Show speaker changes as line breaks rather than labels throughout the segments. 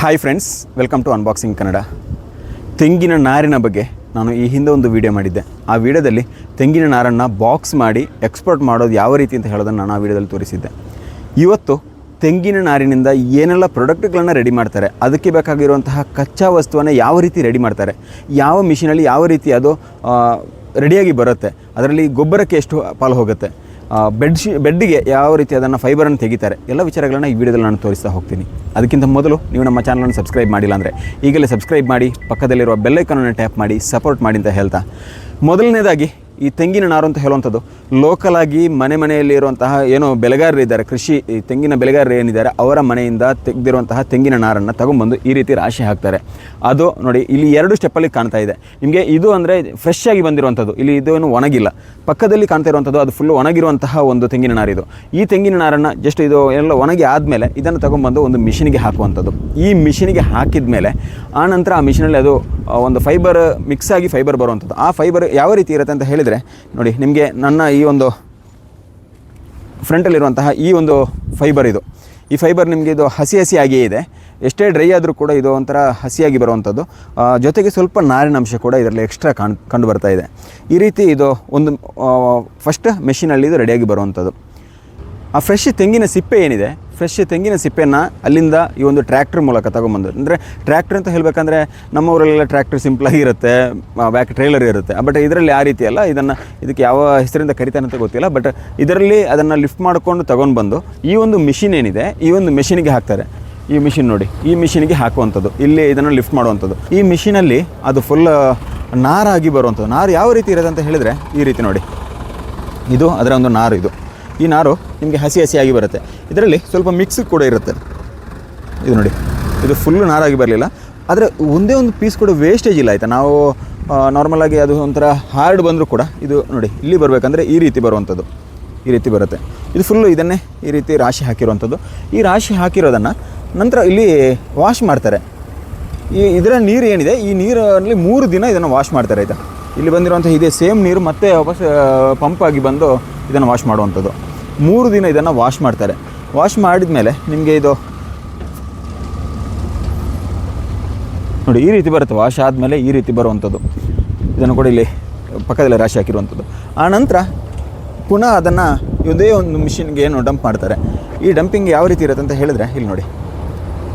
Hi friends welcome to unboxing Kannada ತೆಂಗಿನ ನಾರಿನ ಬಗ್ಗೆ ನಾನು ಈ ಹಿಂದೆ ಒಂದು ವಿಡಿಯೋ ಮಾಡಿದ್ದೆ. ಆ ವಿಡಿಯೋದಲ್ಲಿ ತೆಂಗಿನ ನಾರನ್ನು ಬಾಕ್ಸ್ ಮಾಡಿ ಎಕ್ಸ್ಪೋರ್ಟ್ ಮಾಡೋದು ಯಾವ ರೀತಿ ಅಂತ ಹೇಳೋದನ್ನು ನಾನು ಆ ವಿಡಿಯೋದಲ್ಲಿ ತೋರಿಸಿದ್ದೆ. ಇವತ್ತು ತೆಂಗಿನ ನಾರಿನಿಂದ ಏನೆಲ್ಲ ಪ್ರಾಡಕ್ಟ್ಗಳನ್ನು ರೆಡಿ ಮಾಡ್ತಾರೆ, ಅದಕ್ಕೆ ಬೇಕಾಗಿರುವಂತಹ ಕಚ್ಚಾ ವಸ್ತುವನ್ನು ಯಾವ ರೀತಿ ರೆಡಿ ಮಾಡ್ತಾರೆ, ಯಾವ ಮಿಷಿನಲ್ಲಿ ಯಾವ ರೀತಿ ಅದು ರೆಡಿಯಾಗಿ ಬರುತ್ತೆ, ಅದರಲ್ಲಿ ಗೊಬ್ಬರಕ್ಕೆ ಎಷ್ಟು ಪಾಲು ಹೋಗುತ್ತೆ ಬೆಡ್ ಶೀ ಬೆಡ್ಡಿಗೆ ಯಾವ ರೀತಿ ಅದನ್ನು ಫೈಬರನ್ನು ತೆಗಿತಾರೆ, ಎಲ್ಲ ವಿಚಾರಗಳನ್ನು ಈ ವಿಡಿಯೋದಲ್ಲಿ ನಾನು ತೋರಿಸ್ತಾ ಹೋಗ್ತೀನಿ. ಅದಕ್ಕಿಂತ ಮೊದಲು ನೀವು ನಮ್ಮ ಚಾನಲನ್ನು ಸಬ್ಸ್ಕ್ರೈಬ್ ಮಾಡಿಲ್ಲ ಅಂದರೆ ಈಗಲೇ ಸಬ್ಸ್ಕ್ರೈಬ್ ಮಾಡಿ, ಪಕ್ಕದಲ್ಲಿರುವ ಬೆಲ್ಲೈಕನನ್ನು ಟ್ಯಾಪ್ ಮಾಡಿ ಸಪೋರ್ಟ್ ಮಾಡಿ ಅಂತ ಹೇಳ್ತಾ. ಮೊದಲನೇದಾಗಿ ಈ ತೆಂಗಿನ ನಾರು ಅಂತ ಹೇಳುವಂಥದ್ದು. ಲೋಕಲ್ ಆಗಿ ಮನೆ ಮನೆಯಲ್ಲಿ ಇರುವಂತಹ ಏನೋ ಬೆಳೆಗಾರರು ಇದ್ದಾರೆ, ಕೃಷಿ ಈ ತೆಂಗಿನ ಬೆಳೆಗಾರರು ಏನಿದ್ದಾರೆ, ಅವರ ಮನೆಯಿಂದ ತೆಗೆದಿರುವಂತಹ ತೆಂಗಿನ ನಾರನ್ನು ತಗೊಂಬಂದು ಈ ರೀತಿ ರಾಶಿ ಹಾಕ್ತಾರೆ. ಅದು ನೋಡಿ, ಇಲ್ಲಿ ಎರಡು ಸ್ಟೆಪ್ಪಲ್ಲಿ ಕಾಣ್ತಾ ಇದೆ. ನಿಮಗೆ ಇದು ಅಂದರೆ ಫ್ರೆಶ್ ಆಗಿ ಬಂದಿರುವಂಥದ್ದು. ಇಲ್ಲಿ ಇದೇನು ಒಣಗಿಲ್ಲ. ಪಕ್ಕದಲ್ಲಿ ಕಾಣ್ತಾ ಇರುವಂಥದ್ದು, ಅದು ಫುಲ್ ಒಣಗಿರುವಂತಹ ಒಂದು ತೆಂಗಿನ ನಾರಿದು ಈ ತೆಂಗಿನ ನಾರನ್ನು ಜಸ್ಟ್ ಇದು ಎಲ್ಲ ಒಣಗಿ ಆದಮೇಲೆ ಇದನ್ನು ತಗೊಂಬಂದು ಒಂದು ಮಿಷಿನಿಗೆ ಹಾಕುವಂಥದ್ದು. ಈ ಮಿಷಿನಿಗೆ ಹಾಕಿದ ಮೇಲೆ ಆ ನಂತರ ಆ ಮಿಷಿನಲ್ಲಿ ಅದು ಒಂದು ಫೈಬರ್ ಮಿಕ್ಸ್ ಆಗಿ ಫೈಬರ್ ಬರುವಂಥದ್ದು. ಆ ಫೈಬರ್ ಯಾವ ರೀತಿ ಇರುತ್ತೆ ಅಂತ ಹೇಳಿದರೆ, ನೋಡಿ, ನಿಮಗೆ ನನ್ನ ಈ ಒಂದು ಫ್ರಂಟಲ್ಲಿರುವಂತಹ ಈ ಒಂದು ಫೈಬರ್ ಇದು. ಈ ಫೈಬರ್ ನಿಮಗೆ ಇದು ಹಸಿ ಹಸಿಯಾಗಿಯೇ ಇದೆ. ಎಷ್ಟೇ ಡ್ರೈ ಆದರೂ ಕೂಡ ಇದು ಒಂಥರ ಹಸಿಯಾಗಿ ಬರುವಂಥದ್ದು. ಜೊತೆಗೆ ಸ್ವಲ್ಪ ನಾರಿನ ಅಂಶ ಕೂಡ ಇದರಲ್ಲಿ ಎಕ್ಸ್ಟ್ರಾ ಕಾಣ್, ಕಂಡು ಬರ್ತಾ ಇದೆ. ಈ ರೀತಿ ಇದು ಒಂದು ಫಸ್ಟ್ ಮೆಷಿನಲ್ಲಿ ಇದು ರೆಡಿಯಾಗಿ ಬರುವಂಥದ್ದು. ಆ ಫ್ರೆಶ್ ತೆಂಗಿನ ಸಿಪ್ಪೆ ಏನಿದೆ ಫ್ರೆಶ್ ತೆಂಗಿನ ಸಿಪ್ಪೆಯನ್ನು ಅಲ್ಲಿಂದ ಈ ಒಂದು ಟ್ರ್ಯಾಕ್ಟರ್ ಮೂಲಕ ತಗೊಂಬಂದು ಅಂದರೆ ಟ್ರ್ಯಾಕ್ಟರ್ ಅಂತ ಹೇಳಬೇಕಂದ್ರೆ ನಮ್ಮ ಊರಲ್ಲೆಲ್ಲ ಟ್ರ್ಯಾಕ್ಟರ್ ಸಿಂಪಲಾಗಿ ಇರುತ್ತೆ ಬ್ಯಾಕ್ ಟ್ರೇಲರ್ ಇರುತ್ತೆ. ಬಟ್ ಇದರಲ್ಲಿ ಆ ರೀತಿ ಅಲ್ಲ, ಇದನ್ನು ಇದಕ್ಕೆ ಯಾವ ಹೆಸರಿಂದ ಕರಿತಾನೆ ಅಂತ ಗೊತ್ತಿಲ್ಲ. ಬಟ್ ಇದರಲ್ಲಿ ಅದನ್ನು ಲಿಫ್ಟ್ ಮಾಡಿಕೊಂಡು ತಗೊಂಡು ಬಂದು ಈ ಒಂದು ಮಿಷಿನ್ ಏನಿದೆ, ಈ ಒಂದು ಮಿಷಿನಿಗೆ ಹಾಕ್ತಾರೆ. ಈ ಮಿಷಿನ್ ನೋಡಿ, ಈ ಮಿಷಿನಿಗೆ ಹಾಕುವಂಥದ್ದು. ಇಲ್ಲಿ ಇದನ್ನು ಲಿಫ್ಟ್ ಮಾಡುವಂಥದ್ದು. ಈ ಮಿಷಿನಲ್ಲಿ ಅದು ಫುಲ್ ನಾರಾಗಿ ಬರುವಂಥದ್ದು. ನಾರು ಯಾವ ರೀತಿ ಇರೋದಂತ ಹೇಳಿದರೆ ಈ ರೀತಿ ನೋಡಿ. ಇದು ಅದರ ಒಂದು ನಾರು ಇದು. ಈ ನಾರು ನಿಮಗೆ ಹಸಿ ಹಸಿಯಾಗಿ ಬರುತ್ತೆ. ಇದರಲ್ಲಿ ಸ್ವಲ್ಪ ಮಿಕ್ಸ್ ಕೂಡ ಇರುತ್ತೆ. ಇದು ನೋಡಿ, ಇದು ಫುಲ್ಲು ನಾರಾಗಿ ಬರಲಿಲ್ಲ. ಆದರೆ ಒಂದೇ ಒಂದು ಪೀಸ್ ಕೂಡ ವೇಸ್ಟೇಜ್ ಇಲ್ಲ ಆಯಿತಾ? ನಾವು ನಾರ್ಮಲಾಗಿ ಅದು ಒಂಥರ ಹಾರ್ಡ್ ಬಂದರೂ ಕೂಡ ಇದು ನೋಡಿ, ಇಲ್ಲಿ ಬರಬೇಕಂದ್ರೆ ಈ ರೀತಿ ಬರುವಂಥದ್ದು. ಈ ರೀತಿ ಬರುತ್ತೆ. ಇದು ಫುಲ್ಲು ಇದನ್ನೇ ಈ ರೀತಿ ರಾಶಿ ಹಾಕಿರುವಂಥದ್ದು. ಈ ರಾಶಿ ಹಾಕಿರೋದನ್ನು ನಂತರ ಇಲ್ಲಿ ವಾಶ್ ಮಾಡ್ತಾರೆ. ಈ ಇದರ ನೀರು ಏನಿದೆ? ಈ ನೀರಲ್ಲಿ ಮೂರು ದಿನ ಇದನ್ನು ವಾಶ್ ಮಾಡ್ತಾರೆ ಆಯಿತಾ? ಇಲ್ಲಿ ಬಂದಿರುವಂಥ ಇದೇ ಸೇಮ್ ನೀರು ಮತ್ತೆ ವಾಪಸ್ ಪಂಪ್ ಆಗಿ ಬಂದು ಇದನ್ನು ವಾಶ್ ಮಾಡುವಂಥದ್ದು. ಮೂರು ದಿನ ಇದನ್ನು ವಾಶ್ ಮಾಡ್ತಾರೆ. ವಾಶ್ ಮಾಡಿದ ಮೇಲೆ ನಿಮಗೆ ಇದು ನೋಡಿ, ಈ ರೀತಿ ಬರುತ್ತೆ. ವಾಶ್ ಆದಮೇಲೆ ಈ ರೀತಿ ಬರುವಂಥದ್ದು. ಇದನ್ನು ಕೂಡ ಇಲ್ಲಿ ಪಕ್ಕದಲ್ಲೇ ರಾಶಿ ಹಾಕಿರುವಂಥದ್ದು. ಆ ನಂತರ ಪುನಃ ಅದನ್ನು ಇದೇ ಒಂದು ಮಿಷಿನ್ಗೆ ಏನು ಡಂಪ್ ಮಾಡ್ತಾರೆ. ಈ ಡಂಪಿಂಗ್ ಯಾವ ರೀತಿ ಇರುತ್ತೆ ಅಂತ ಹೇಳಿದ್ರೆ, ಇಲ್ಲಿ ನೋಡಿ.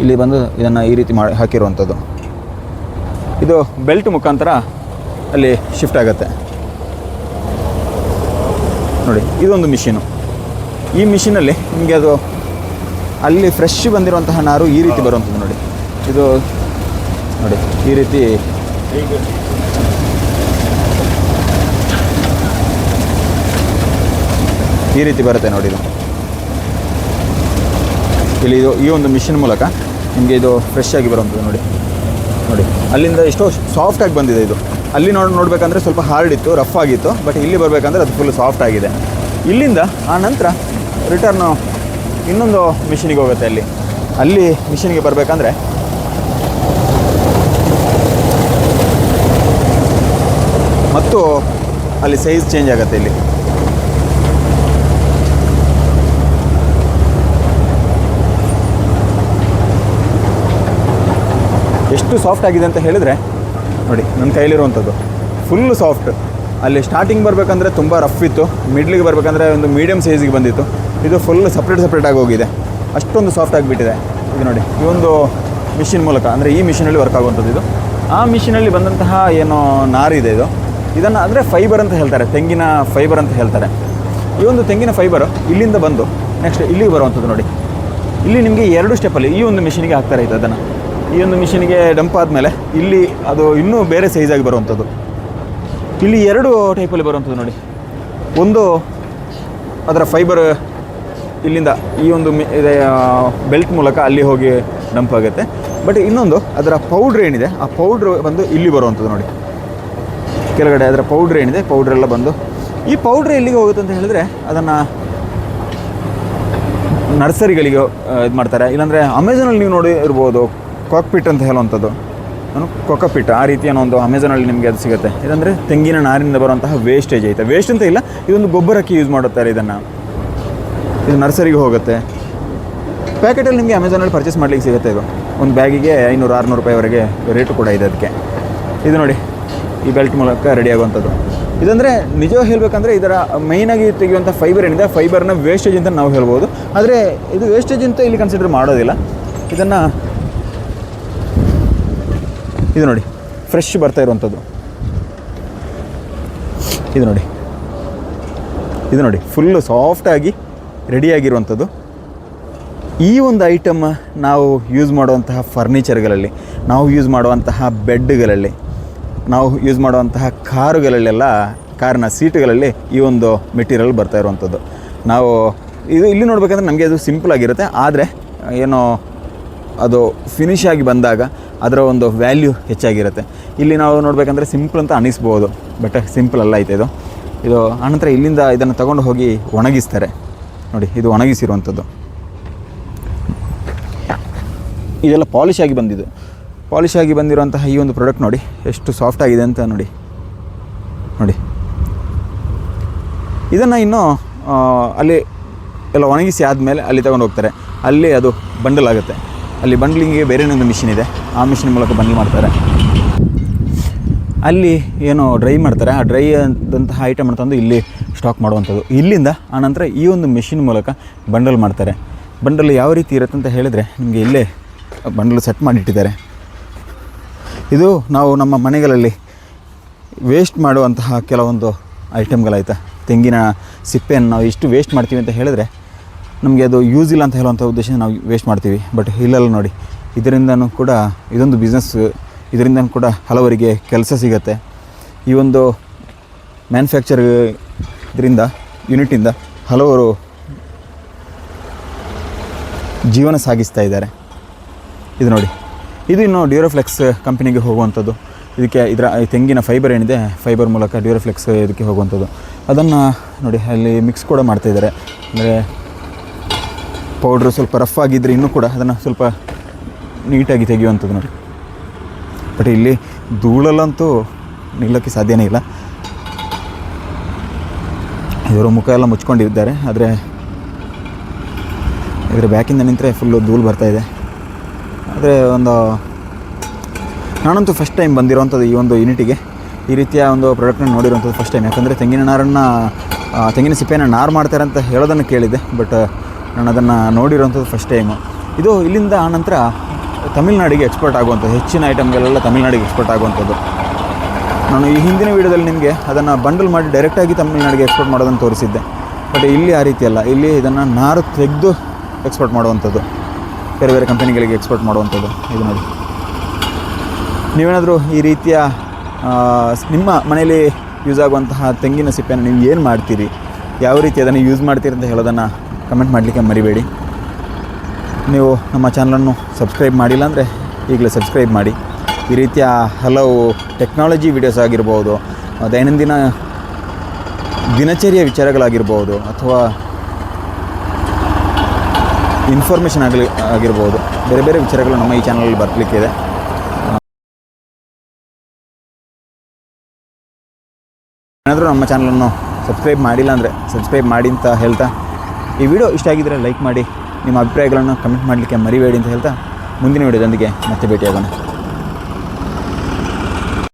ಇಲ್ಲಿ ಬಂದು ಇದನ್ನು ಈ ರೀತಿ ಮಾಡಿ ಹಾಕಿರುವಂಥದ್ದು. ಇದು ಬೆಲ್ಟ್ ಮುಖಾಂತರ ಅಲ್ಲಿ ಶಿಫ್ಟ್ ಆಗುತ್ತೆ. ನೋಡಿ, ಇದೊಂದು ಮಿಷಿನು. ಈ ಮಿಷಿನಲ್ಲಿ ನಿಮಗೆ ಅದು ಅಲ್ಲಿ ಫ್ರೆಶ್ ಬಂದಿರುವಂತಹ ನಾರು ಈ ರೀತಿ ಬರುವಂಥದ್ದು ನೋಡಿ. ಇದು ನೋಡಿ, ಈ ರೀತಿ ಈ ರೀತಿ ಬರುತ್ತೆ ನೋಡಿ ಇದು. ಇಲ್ಲಿ ಇದು ಈ ಒಂದು ಮಿಷಿನ್ ಮೂಲಕ ನಿಮಗೆ ಇದು ಫ್ರೆಶ್ ಆಗಿ ಬರುವಂಥದ್ದು ನೋಡಿ. ನೋಡಿ, ಅಲ್ಲಿಂದ ಎಷ್ಟೋ ಸಾಫ್ಟಾಗಿ ಬಂದಿದೆ ಇದು. ಅಲ್ಲಿ ನೋಡಿ ನೋಡಬೇಕಂದ್ರೆ ಸ್ವಲ್ಪ ಹಾರ್ಡ್ ಇತ್ತು ರಫ್ ಆಗಿತ್ತು ಬಟ್ ಇಲ್ಲಿ ಬರಬೇಕಂದ್ರೆ ಅದು ಫುಲ್ ಸಾಫ್ಟ್ ಆಗಿದೆ. ಇಲ್ಲಿಂದ ಆ ನಂತರ ರಿಟರ್ನು ಇನ್ನೊಂದು ಮಿಷಿನಿಗೆ ಹೋಗುತ್ತೆ ಅಲ್ಲಿ. ಅಲ್ಲಿ ಮಿಷಿನಿಗೆ ಬರಬೇಕಂದ್ರೆ ಮತ್ತು ಅಲ್ಲಿ ಸೈಜ್ ಚೇಂಜ್ ಆಗುತ್ತೆ ಇಲ್ಲಿ. ಎಷ್ಟು ಸಾಫ್ಟ್ ಆಗಿದೆ ಅಂತ ಹೇಳಿದರೆ ನೋಡಿ, ನನ್ನ ಕೈಲಿರುವಂಥದ್ದು ಫುಲ್ಲು ಸಾಫ್ಟ್ ಅಲ್ಲಿ ಸ್ಟಾರ್ಟಿಂಗ್ ಬರಬೇಕಂದ್ರೆ ತುಂಬ ರಫ್ ಇತ್ತು. ಮಿಡ್ಲಿಗೆ ಬರಬೇಕಂದ್ರೆ ಒಂದು ಮೀಡಿಯಮ್ ಸೈಜಿಗೆ ಬಂದಿತ್ತು. ಇದು ಫುಲ್ ಸಪ್ರೇಟ್ ಸಪ್ರೇಟಾಗಿ ಹೋಗಿದೆ. ಅಷ್ಟೊಂದು ಸಾಫ್ಟ್ ಆಗಿಬಿಟ್ಟಿದೆ ಇದು ನೋಡಿ, ಈ ಒಂದು ಮಿಷಿನ್ ಮೂಲಕ, ಅಂದರೆ ಈ ಮಿಷಿನಲ್ಲಿ ವರ್ಕ್ ಆಗುವಂಥದ್ದು ಇದು. ಆ ಮಿಷಿನಲ್ಲಿ ಬಂದಂತಹ ಏನು ನಾರಿದೆ ಇದು ಇದನ್ನು ಅಂದರೆ ಫೈಬರ್ ಅಂತ ಹೇಳ್ತಾರೆ, ತೆಂಗಿನ ಫೈಬರ್ ಅಂತ ಹೇಳ್ತಾರೆ. ಈ ಒಂದು ತೆಂಗಿನ ಫೈಬರ್ ಇಲ್ಲಿಂದ ಬಂದು ನೆಕ್ಸ್ಟ್ ಇಲ್ಲಿಗೆ ಬರುವಂಥದ್ದು ನೋಡಿ. ಇಲ್ಲಿ ನಿಮಗೆ ಎರಡು ಸ್ಟೆಪ್ಪಲ್ಲಿ ಈ ಒಂದು ಮಿಷಿನಿಗೆ ಹಾಕ್ತಾರೆ ಇದು ಅದನ್ನು. ಈ ಒಂದು ಮಿಷಿನಿಗೆ ಡಂಪ್ ಆದಮೇಲೆ ಇಲ್ಲಿ ಅದು ಇನ್ನೂ ಬೇರೆ ಸೈಜಾಗಿ ಬರುವಂಥದ್ದು. ಇಲ್ಲಿ ಎರಡು ಟೈಪಲ್ಲಿ ಬರುವಂಥದ್ದು ನೋಡಿ. ಒಂದು ಅದರ ಫೈಬರ್ ಇಲ್ಲಿಂದ ಈ ಒಂದು ಬೆಲ್ಟ್ ಮೂಲಕ ಅಲ್ಲಿ ಹೋಗಿ ಡಂಪ್ ಆಗುತ್ತೆ. ಬಟ್ ಇನ್ನೊಂದು ಅದರ ಪೌಡ್ರ್ ಏನಿದೆ, ಆ ಪೌಡ್ರ್ ಬಂದು ಇಲ್ಲಿ ಬರುವಂಥದ್ದು ನೋಡಿ. ಕೆಳಗಡೆ ಅದರ ಪೌಡ್ರ್ ಏನಿದೆ ಪೌಡ್ರ್ ಎಲ್ಲ ಬಂದು ಈ ಪೌಡ್ರ್ ಎಲ್ಲಿಗೆ ಹೋಗುತ್ತೆ ಅಂತ ಹೇಳಿದ್ರೆ ಅದನ್ನು ನರ್ಸರಿಗಳಿಗೆ ಇದು ಮಾಡ್ತಾರೆ ಇಲ್ಲಾಂದರೆ ಅಮೆಝಾನಲ್ಲಿ ನೀವು ನೋಡಿ ಇರ್ಬೋದು ಕಾಕ್ಪಿಟ್ ಅಂತ ಹೇಳುವಂಥದ್ದು. ಕೊಕಪಿಟ್ ಆ ರೀತಿಯ ಒಂದು ಅಮೆಝಾನಲ್ಲಿ ನಿಮಗೆ ಅದು ಸಿಗುತ್ತೆ. ಇದಂದರೆ ತೆಂಗಿನ ನಾರಿನಿಂದ ಬರುವಂತಹ ವೇಸ್ಟೇಜ್ ಐತೆ. ವೇಸ್ಟ್ ಅಂತ ಇಲ್ಲ, ಇದೊಂದು ಗೊಬ್ಬರಕ್ಕೆ ಯೂಸ್ ಮಾಡುತ್ತಾರೆ ಇದನ್ನು. ಇದು ನರ್ಸರಿಗೆ ಹೋಗುತ್ತೆ. ಪ್ಯಾಕೆಟಲ್ಲಿ ನಿಮಗೆ ಅಮೆಝಾನಲ್ಲಿ ಪರ್ಚೇಸ್ ಮಾಡಲಿಕ್ಕೆ ಸಿಗುತ್ತೆ ಇದು. ಒಂದು ಬ್ಯಾಗಿಗೆ ಐನೂರು, ಆರುನೂರು ರೂಪಾಯಿವರೆಗೆ ರೇಟು ಕೂಡ ಇದೆ ಅದಕ್ಕೆ. ಇದು ನೋಡಿ, ಈ ಬೆಲ್ಟ್ ಮೂಲಕ ರೆಡಿ ಆಗುವಂಥದ್ದು. ಇದಂದರೆ ನಿಜವಾಗಿ ಹೇಳಬೇಕಂದ್ರೆ ಇದರ ಮೈನಾಗಿ ತೆಗೆಯುವಂಥ ಫೈಬರ್ ಏನಿದೆ ಫೈಬರ್ನ ವೇಸ್ಟೇಜ್ ಅಂತ ನಾವು ಹೇಳ್ಬೋದು. ಆದರೆ ಇದು ವೇಸ್ಟೇಜ್ ಅಂತ ಇಲ್ಲಿ ಕನ್ಸಿಡರ್ ಮಾಡೋದಿಲ್ಲ. ಇದನ್ನು ಇದು ನೋಡಿ ಫ್ರೆಶ್ ಬರ್ತಾ ಇರುವಂಥದ್ದು. ಇದು ನೋಡಿ ಇದು ನೋಡಿ ಫುಲ್ಲು ಸಾಫ್ಟಾಗಿ ರೆಡಿಯಾಗಿರುವಂಥದ್ದು ಈ ಒಂದು ಐಟಮ್ ನಾವು ಯೂಸ್ ಮಾಡುವಂತಹ ಫರ್ನಿಚರ್ಗಳಲ್ಲಿ ನಾವು ಯೂಸ್ ಮಾಡುವಂತಹ ಬೆಡ್ಗಳಲ್ಲಿ ನಾವು ಯೂಸ್ ಮಾಡುವಂತಹ ಕಾರುಗಳಲ್ಲೆಲ್ಲ ಕಾರಿನ ಸೀಟುಗಳಲ್ಲಿ ಈ ಒಂದು ಮೆಟೀರಿಯಲ್ ಬರ್ತಾ ಇರುವಂಥದ್ದು. ನಾವು ಇದು ಇಲ್ಲಿ ನೋಡಬೇಕಂದ್ರೆ ನಮಗೆ ಅದು ಸಿಂಪಲ್ ಆಗಿರುತ್ತೆ, ಆದರೆ, ಏನೋ ಅದು ಫಿನಿಶ್ ಆಗಿ ಬಂದಾಗ ಅದರ ಒಂದು ವ್ಯಾಲ್ಯೂ ಹೆಚ್ಚಾಗಿರುತ್ತೆ. ಇಲ್ಲಿ ನಾವು ನೋಡಬೇಕಂದ್ರೆ ಸಿಂಪಲ್ ಅಂತ ಅನಿಸ್ಬೋದು ಬಟ್ ಸಿಂಪಲ್ ಅಲ್ಲ ಐತೆ ಇದು. ಇದು ಆನಂತರ ಇಲ್ಲಿಂದ ಇದನ್ನು ತಗೊಂಡು ಹೋಗಿ ಒಣಗಿಸ್ತಾರೆ. ನೋಡಿ, ಇದು ಒಣಗಿಸಿರುವಂಥದ್ದು. ಇದೆಲ್ಲ ಪಾಲಿಶ್ ಆಗಿ ಬಂದಿದ್ದು. ಪಾಲಿಶ್ ಆಗಿ ಬಂದಿರುವಂತಹ ಈ ಒಂದು ಪ್ರಾಡಕ್ಟ್ ನೋಡಿ, ಎಷ್ಟು ಸಾಫ್ಟ್ ಆಗಿದೆ ಅಂತ ನೋಡಿ. ನೋಡಿ. ಇದನ್ನು ಇನ್ನೂ ಅಲ್ಲಿ ಎಲ್ಲ ಒಣಗಿಸಿ ಆದಮೇಲೆ ಅಲ್ಲಿ ತಗೊಂಡು ಹೋಗ್ತಾರೆ. ಅಲ್ಲಿ ಅದು ಬಂಡಲ್ ಆಗುತ್ತೆ. ಅಲ್ಲಿ ಬಂಡ್ಲಿಂಗಿಗೆ ಬೇರೆ ಒಂದು ಮಿಷಿನ್ ಇದೆ. ಆ ಮಿಷಿನ್ ಮೂಲಕ ಬಂಡಿ ಮಾಡ್ತಾರೆ. ಅಲ್ಲಿ ಏನು ಡ್ರೈ ಮಾಡ್ತಾರೆ. ಆ ಡ್ರೈ ಆದಂತಹ ಐಟಮ್ ತಂದು ಇಲ್ಲಿ ಸ್ಟಾಕ್ ಮಾಡುವಂಥದ್ದು. ಇಲ್ಲಿಂದ ಆನಂತರ ಈ ಒಂದು ಮಿಷಿನ್ ಮೂಲಕ ಬಂಡಲ್ ಮಾಡ್ತಾರೆ. ಬಂಡಲ್ ಯಾವ ರೀತಿ ಇರುತ್ತೆ ಅಂತ ಹೇಳಿದರೆ ನಿಮಗೆ ಇಲ್ಲೇ ಬಂಡಲ್ ಸೆಟ್ ಮಾಡಿಟ್ಟಿದ್ದಾರೆ. ಇದು ನಾವು ನಮ್ಮ ಮನೆಗಳಲ್ಲಿ ವೇಸ್ಟ್ ಮಾಡುವಂತಹ ಕೆಲವೊಂದು ಐಟಮ್ಗಳಾಯ್ತಾ ತೆಂಗಿನ ಸಿಪ್ಪೆಯನ್ನು ನಾವು ಎಷ್ಟು ವೇಸ್ಟ್ ಮಾಡ್ತೀವಿ ಅಂತ ಹೇಳಿದ್ರೆ ನಮಗೆ ಅದು ಯೂಸ್ ಇಲ್ಲ ಅಂತ ಹೇಳುವಂಥ ಉದ್ದೇಶ ನಾವು ವೇಸ್ಟ್ ಮಾಡ್ತೀವಿ. ಬಟ್ ಇಲ್ಲೆಲ್ಲ ನೋಡಿ, ಇದರಿಂದನೂ ಕೂಡ ಇದೊಂದು ಬಿಸ್ನೆಸ್ ಇದರಿಂದ ಕೂಡ ಹಲವರಿಗೆ ಕೆಲಸ ಸಿಗುತ್ತೆ. ಈ ಒಂದು ಮ್ಯಾನುಫ್ಯಾಕ್ಚರ್ ಇದರಿಂದ ಯೂನಿಟಿಂದ ಹಲವರು ಜೀವನ ಸಾಗಿಸ್ತಾ ಇದ್ದಾರೆ. ಇದು ನೋಡಿ, ಇದು ಇನ್ನು ಡ್ಯೂರೋಫ್ಲೆಕ್ಸ್ ಕಂಪನಿಗೆ ಹೋಗುವಂಥದ್ದು. ಇದಕ್ಕೆ ಇದರ ತೆಂಗಿನ ಫೈಬರ್ ಏನಿದೆ ಫೈಬರ್ ಮೂಲಕ ಡ್ಯೂರೋಫ್ಲೆಕ್ಸ್ ಇದಕ್ಕೆ ಹೋಗುವಂಥದ್ದು. ಅದನ್ನು ನೋಡಿ, ಅಲ್ಲಿ ಮಿಕ್ಸ್ ಕೂಡ ಮಾಡ್ತಾಯಿದ್ದಾರೆ ಅಂದರೆ ಪೌಡ್ರು ಸ್ವಲ್ಪ ರಫ್ ಆಗಿದ್ದರೆ ಇನ್ನೂ ಕೂಡ ಅದನ್ನು ಸ್ವಲ್ಪ ನೀಟಾಗಿ ತೆಗೆಯುವಂಥದ್ದು ನೋಡಿ. ಬಟ್ ಇಲ್ಲಿ ಧೂಳಲ್ಲಂತೂ ನಿಲ್ಲೋಕ್ಕೆ ಸಾಧ್ಯನೇ ಇಲ್ಲ. ಇವರು ಮುಖ ಎಲ್ಲ ಮುಚ್ಕೊಂಡಿದ್ದಾರೆ, ಆದರೆ ಇದರ ಬ್ಯಾಕಿಂದ ನಿಂತರೆ ಫುಲ್ಲು ಧೂಳು ಬರ್ತಾ ಇದೆ. ಆದರೆ ಒಂದು ನಾನಂತೂ ಫಸ್ಟ್ ಟೈಮ್ ಬಂದಿರೋವಂಥದ್ದು ಈ ಒಂದು ಯೂನಿಟಿಗೆ ಈ ರೀತಿಯ ಒಂದು ಪ್ರಾಡಕ್ಟ್ನ ನೋಡಿರೋಂಥದ್ದು ಫಸ್ಟ್ ಟೈಮ್ ಯಾಕಂದರೆ ತೆಂಗಿನ ನಾರನ್ನು ತೆಂಗಿನ ಸಿಪ್ಪೆಯನ್ನು ನಾರು ಮಾಡ್ತಾರೆ ಅಂತ ಹೇಳೋದನ್ನು ಕೇಳಿದೆ ಬಟ್ ನಾನು ಅದನ್ನು ನೋಡಿರೋಂಥದ್ದು ಫಸ್ಟ್ ಟೈಮು ಇದು ಇಲ್ಲಿಂದ ಆನಂತರ ತಮಿಳ್ನಾಡಿಗೆ ಎಕ್ಸ್ಪೋರ್ಟ್ ಆಗುವಂಥದ್ದು, ಹೆಚ್ಚಿನ ಐಟಮ್ಗಳೆಲ್ಲ ತಮಿಳ್ನಾಡಿಗೆ ಎಕ್ಸ್ಪೋರ್ಟ್ ಆಗುವಂಥದ್ದು. ನಾನು ಈ ಹಿಂದಿನ ವೀಡಿಯೋದಲ್ಲಿ ನಿಮಗೆ ಅದನ್ನು ಬಂಡಲ್ ಮಾಡಿ ಡೈರೆಕ್ಟಾಗಿ ತಮಿಳ್ನಾಡಿಗೆ ಎಕ್ಸ್ಪೋರ್ಟ್ ಮಾಡೋದನ್ನು ತೋರಿಸಿದ್ದೆ. ಬಟ್ ಇಲ್ಲಿ ಆ ರೀತಿ ಅಲ್ಲ. ಇಲ್ಲಿ ಇದನ್ನು ನಾರು ತೆಗೆದು ಎಕ್ಸ್ಪೋರ್ಟ್ ಮಾಡುವಂಥದ್ದು. ಬೇರೆ ಬೇರೆ ಕಂಪನಿಗಳಿಗೆ ಎಕ್ಸ್ಪೋರ್ಟ್ ಮಾಡುವಂಥದ್ದು. ಇದು ನೋಡಿ. ನೀವೇನಾದರೂ ಈ ರೀತಿಯ ನಿಮ್ಮ ಮನೆಯಲ್ಲಿ ಯೂಸ್ ಆಗುವಂತಹ ತೆಂಗಿನ ಸಿಪ್ಪೆಯನ್ನು ನೀವು ಏನು ಮಾಡ್ತೀರಿ? ಯಾವ ರೀತಿ ಅದನ್ನು ಯೂಸ್ ಮಾಡ್ತೀರಿ ಅಂತ ಹೇಳೋದನ್ನು ಕಮೆಂಟ್ ಮಾಡಲಿಕ್ಕೆ ಮರಿಬೇಡಿ. ನೀವು ನಮ್ಮ ಚಾನಲನ್ನು ಸಬ್ಸ್ಕ್ರೈಬ್ ಮಾಡಿಲ್ಲ ಅಂದರೆ ಈಗಲೇ ಸಬ್ಸ್ಕ್ರೈಬ್ ಮಾಡಿ. ಈ ರೀತಿಯ ಹಲವು ಟೆಕ್ನಾಲಜಿ ವಿಡಿಯೋಸ್ ಆಗಿರ್ಬೋದು, ದೈನಂದಿನ ದಿನಚರಿಯ ವಿಚಾರಗಳಾಗಿರ್ಬೋದು, ಅಥವಾ ಇನ್ಫಾರ್ಮೇಷನ್ ಆಗಲಿ, ಆಗಿರ್ಬೋದು, ಬೇರೆ ಬೇರೆ ವಿಚಾರಗಳು ನಮ್ಮ ಈ ಚಾನಲಲ್ಲಿ ಬರಲಿಕ್ಕಿದೆ ಏನಾದರೂ ನಮ್ಮ ಚಾನಲನ್ನು ಸಬ್ಸ್ಕ್ರೈಬ್ ಮಾಡಿಲ್ಲ ಅಂದರೆ ಸಬ್ಸ್ಕ್ರೈಬ್ ಮಾಡಿ ಅಂತ ಹೇಳ್ತಾ ಈ ವಿಡಿಯೋ ಇಷ್ಟ ಆಗಿದ್ದರೆ ಲೈಕ್ ಮಾಡಿ, ನಿಮ್ಮ ಅಭಿಪ್ರಾಯಗಳನ್ನು ಕಮೆಂಟ್ ಮಾಡಲಿಕ್ಕೆ ಮರಿಬೇಡಿ ಅಂತ ಹೇಳ್ತಾ ಮುಂದಿನ ವಿಡಿಯೋದೊಂದಿಗೆ ಮತ್ತೆ ಭೇಟಿಯಾಗೋಣ.